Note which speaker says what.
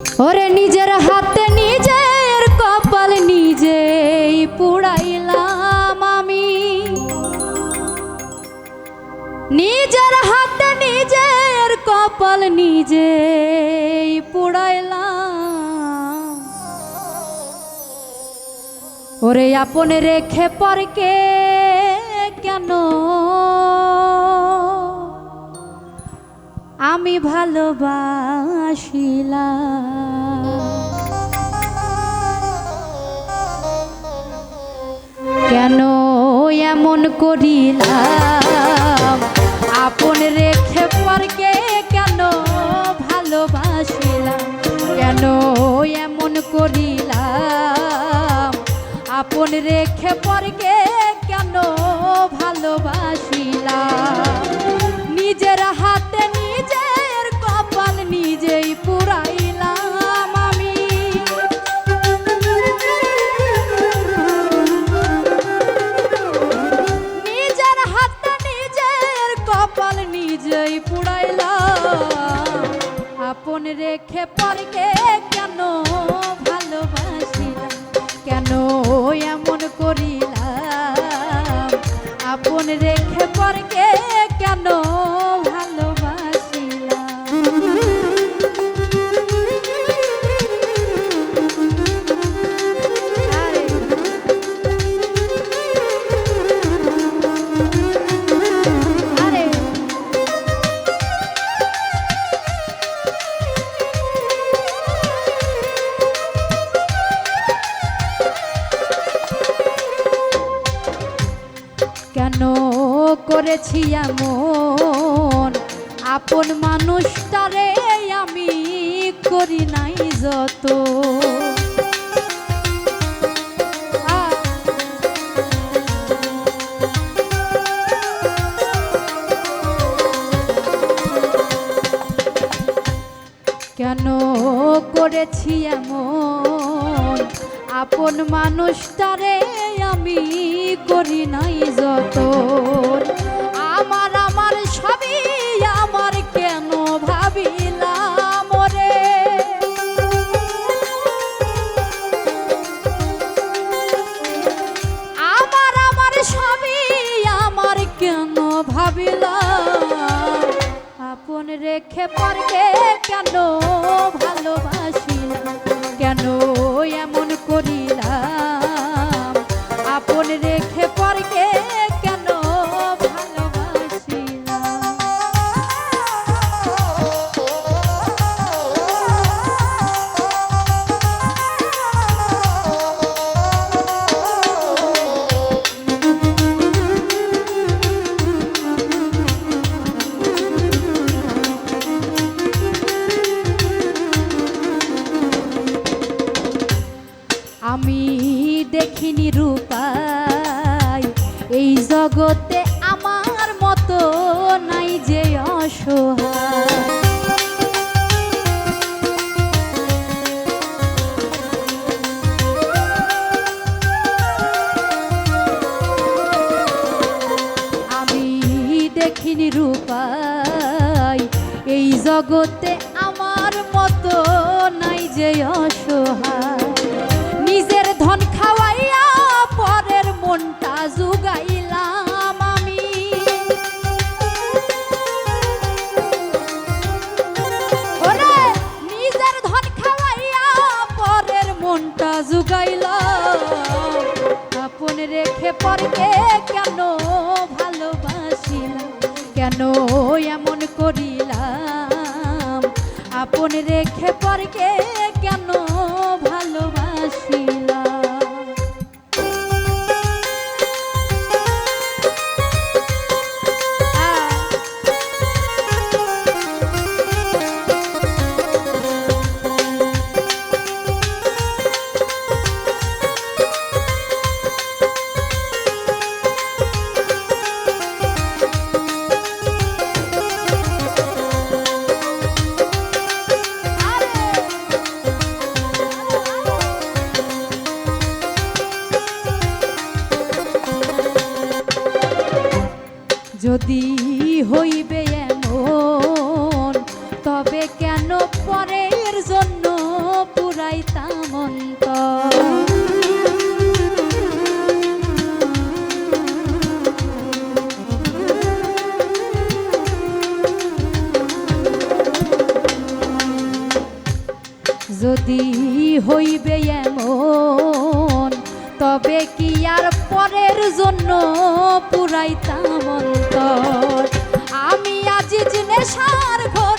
Speaker 1: ওরে নিজের হাতে নিজের কপাল নিজেই পুড়াইলাম আমি। নিজের হাতে নিজের কপাল নিজেই পুড়াইলাম। ওরে আপন রেখে পরকে কেন? আমি ভালোবাসিলাম কেন এমন করিলাম? আপন রেখে পরকে কেন ভালোবাসিলাম? কেন এমন করিলাম? আপন রেখে পরকে কেন ভালোবাসিলাম? নিজের হাতে নিজের করেছি এমন। আপন মানুষটারে আমি করি নাই যত কেন করেছি এমন? আপন মানুষটারে আমি করি নাই যত ভাবিলাম আপন রেখে পরকে কেন ভালোবাসিলাম? কেন এমন করিলাম? আপন রেখে পরকে দেখিনি রূপাই। এই জগতে আমার মতো নাই যে অসহায়। আমি দেখিনি রূপাই। এই জগতে আমার মতো নাই যে রেখে পরকে কেন ভালোবাসিলাম কেন এমন করিলাম? আপন রেখে পরকে যদি হইবে এমন তবে কেন পরের জন্য পুরাই তামন্ত যদি হইবে এমন তবে কি আর পরের জন্য পুরাইতাম অন্তর? আমি আজ জিনে সার ঘর